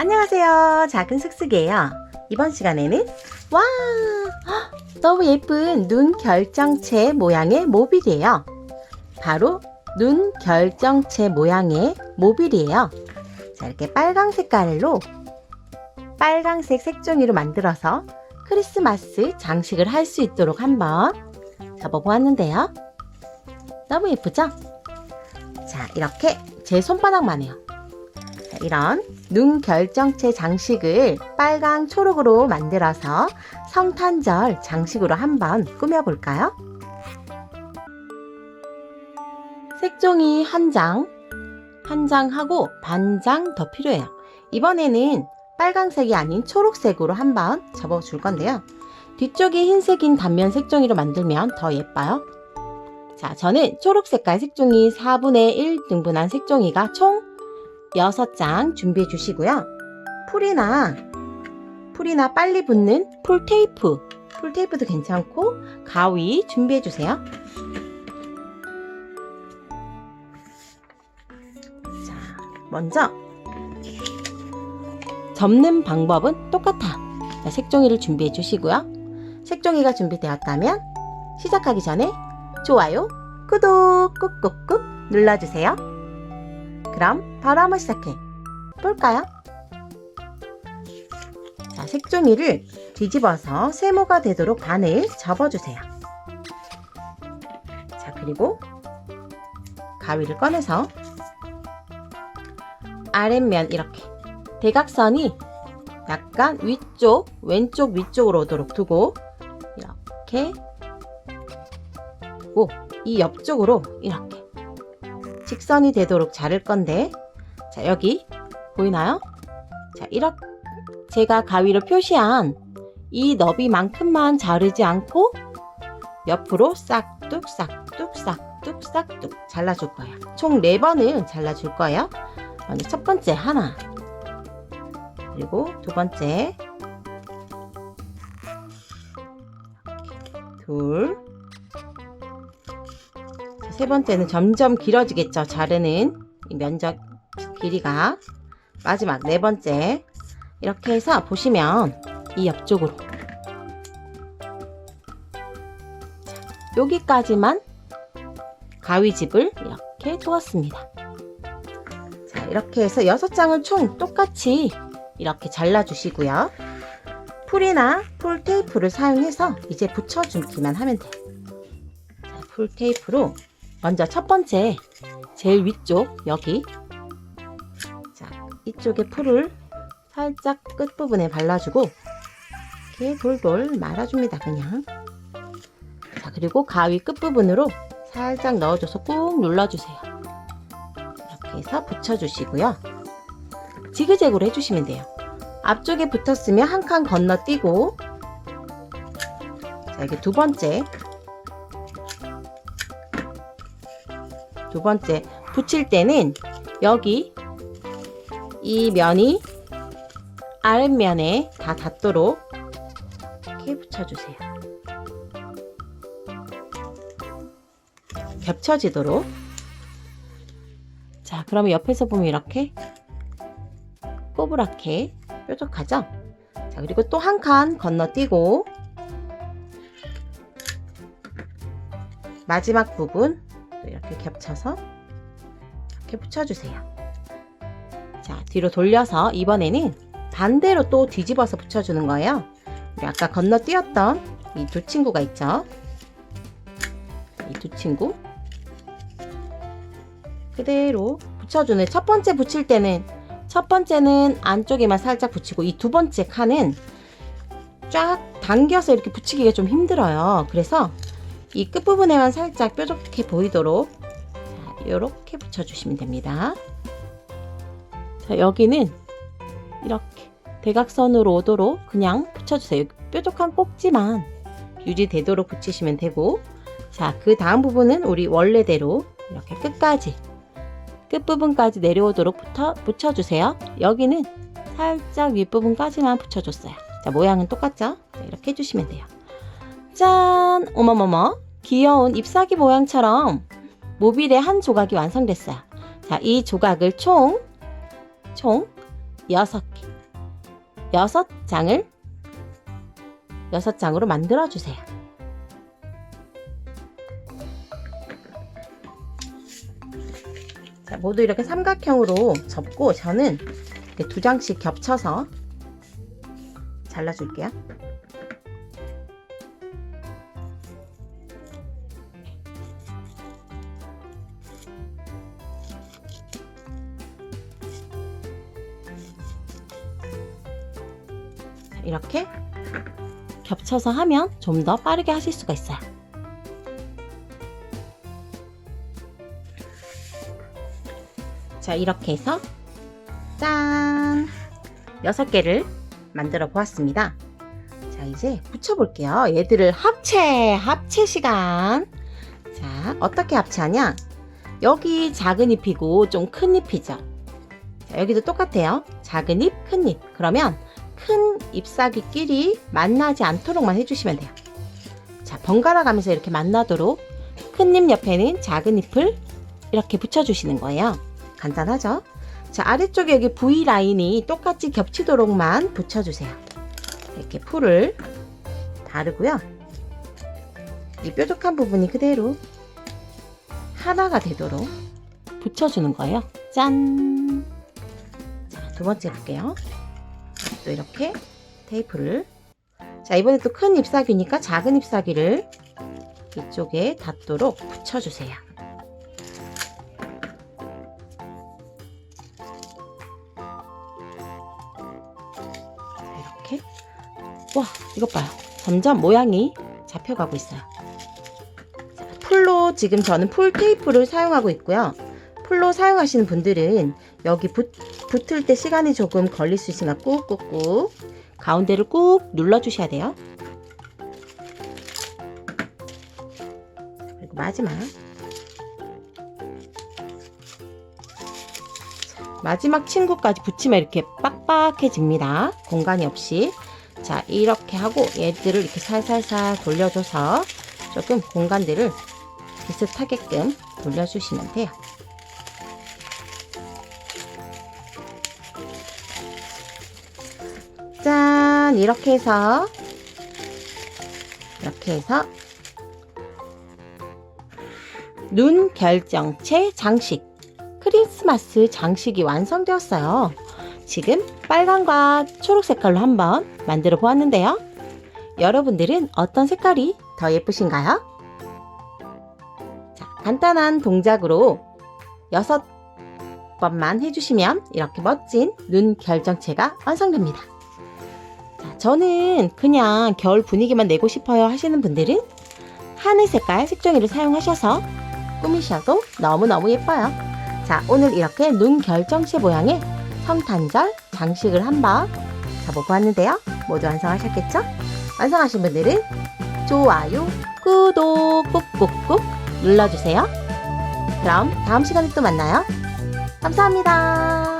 안녕하세요. 작은 슥슥이에요. 이번 시간에는 와 헉, 너무 예쁜 눈 결정체 모양의 모빌이에요. 바로 눈 결정체 모양의 모빌이에요. 자 이렇게 빨강 색깔로 빨강색 색종이로 만들어서 크리스마스 장식을 할 수 있도록 한번 접어보았는데요. 너무 예쁘죠? 자 이렇게 제 손바닥만 해요. 자, 이런 눈 결정체 장식을 빨강 초록으로 만들어서 성탄절 장식으로 한번 꾸며볼까요? 색종이 한 장, 한 장하고 반 장 더 필요해요. 이번에는 빨강색이 아닌 초록색으로 한번 접어줄 건데요. 뒤쪽이 흰색인 단면 색종이로 만들면 더 예뻐요. 자, 저는 초록 색깔 색종이 4분의 1 등분한 색종이가 총 6장 준비해 주시고요. 풀이나 풀이나 빨리 붙는 풀 테이프, 풀 테이프도 괜찮고 가위 준비해 주세요. 자, 먼저 접는 방법은 똑같아. 자, 색종이를 준비해 주시고요. 색종이가 준비되었다면 시작하기 전에 좋아요, 구독 꾹꾹꾹 눌러주세요. 그럼 바로 한번 시작해 볼까요? 자, 색종이를 뒤집어서 세모가 되도록 반을 접어주세요. 자, 그리고 가위를 꺼내서 아랫면 이렇게 대각선이 약간 위쪽, 왼쪽 위쪽으로 오도록 두고 이렇게 오, 이 옆쪽으로 이렇게 직선이 되도록 자를 건데 자 여기 보이나요? 자 이렇게 제가 가위로 표시한 이 너비만큼만 자르지 않고 옆으로 싹둑 싹둑 싹둑 싹둑 잘라줄 거예요. 총 4번을 잘라줄 거예요. 먼저 첫 번째 하나 그리고 두 번째 둘 자, 세 번째는 점점 길어지겠죠. 자르는 이 면적 길이가 마지막 네 번째 이렇게 해서 보시면 이 옆쪽으로 자, 여기까지만 가위집을 이렇게 두었습니다. 자 이렇게 해서 여섯 장을 총 똑같이 이렇게 잘라주시고요. 풀이나 풀 테이프를 사용해서 이제 붙여주기만 하면 돼요. 자, 풀 테이프로 먼저 첫 번째 제일 위쪽 여기. 자 이쪽에 풀을 살짝 끝부분에 발라주고 이렇게 돌돌 말아줍니다 그냥. 자 그리고 가위 끝부분으로 살짝 넣어줘서 꾹 눌러주세요. 이렇게 해서 붙여주시고요. 지그재그로 해주시면 돼요. 앞쪽에 붙었으면 한 칸 건너뛰고 자 이게 두 번째 두 번째 붙일 때는 여기 이 면이 아랫면에 다 닿도록 이렇게 붙여주세요. 겹쳐지도록 자 그러면 옆에서 보면 이렇게 꼬부랗게 뾰족하죠? 자 그리고 또 한 칸 건너뛰고 마지막 부분 또 이렇게 겹쳐서 이렇게 붙여주세요. 자, 뒤로 돌려서 이번에는 반대로 또 뒤집어서 붙여주는 거예요. 우리 아까 건너뛰었던 이 두 친구가 있죠. 이 두 친구. 그대로 붙여주는 첫 번째 붙일 때는 첫 번째는 안쪽에만 살짝 붙이고 이 두 번째 칸은 쫙 당겨서 이렇게 붙이기가 좀 힘들어요. 그래서 이 끝부분에만 살짝 뾰족해 보이도록 자, 이렇게 붙여주시면 됩니다. 자, 여기는 이렇게 대각선으로 오도록 그냥 붙여주세요. 뾰족한 꼭지만 유지되도록 붙이시면 되고 자, 그 다음 부분은 우리 원래대로 이렇게 끝까지 끝부분까지 내려오도록 붙여, 붙여주세요. 여기는 살짝 윗부분까지만 붙여줬어요. 자, 모양은 똑같죠? 자, 이렇게 해주시면 돼요. 짠! 어머머머. 귀여운 잎사귀 모양처럼 모빌의 한 조각이 완성됐어요. 자, 이 조각을 총, 총 6개. 여섯 장을 여섯 장으로 만들어 주세요. 자, 모두 이렇게 삼각형으로 접고 저는 두 장씩 겹쳐서 잘라줄게요. 이렇게 겹쳐서 하면 좀 더 빠르게 하실 수가 있어요. 자, 이렇게 해서 짠! 여섯 개를 만들어 보았습니다. 자, 이제 붙여볼게요. 얘들을 합체, 합체 시간. 자, 어떻게 합체하냐? 여기 작은 잎이고 좀 큰 잎이죠. 자, 여기도 똑같아요. 작은 잎, 큰 잎. 그러면 큰 잎사귀끼리 만나지 않도록만 해주시면 돼요. 자, 번갈아 가면서 이렇게 만나도록 큰 잎 옆에는 작은 잎을 이렇게 붙여주시는 거예요. 간단하죠? 자, 아래쪽에 여기 V 라인이 똑같이 겹치도록만 붙여주세요. 이렇게 풀을 바르고요. 이 뾰족한 부분이 그대로 하나가 되도록 붙여주는 거예요. 짠! 자, 두 번째 볼게요. 또 이렇게 테이프를 자, 이번에 또 큰 잎사귀니까 작은 잎사귀를 이쪽에 닿도록 붙여주세요. 자, 이렇게. 와, 이것 봐요. 점점 모양이 잡혀가고 있어요. 자, 풀로 지금 저는 풀 테이프를 사용하고 있고요. 풀로 사용하시는 분들은 여기 붙, 붙을 때 시간이 조금 걸릴 수 있으니까 꾹꾹꾹 가운데를 꾹 눌러주셔야 돼요. 그리고 마지막. 자, 마지막 친구까지 붙이면 이렇게 빡빡해집니다. 공간이 없이. 자, 이렇게 하고 얘들을 이렇게 살살살 돌려줘서 조금 공간들을 비슷하게끔 돌려주시면 돼요. 짠! 이렇게 해서 이렇게 해서 눈 결정체 장식 크리스마스 장식이 완성되었어요. 지금 빨간과 초록 색깔로 한번 만들어 보았는데요. 여러분들은 어떤 색깔이 더 예쁘신가요? 자, 간단한 동작으로 여섯 번만 해주시면 이렇게 멋진 눈 결정체가 완성됩니다. 자, 저는 그냥 겨울 분위기만 내고 싶어요 하시는 분들은 하늘 색깔 색종이를 사용하셔서 꾸미셔도 너무너무 예뻐요. 자, 오늘 이렇게 눈 결정체 모양의 성탄절 장식을 한번 잡아보았는데요. 모두 완성하셨겠죠? 완성하신 분들은 좋아요, 구독 꾹꾹꾹 눌러주세요. 그럼 다음 시간에 또 만나요. 감사합니다.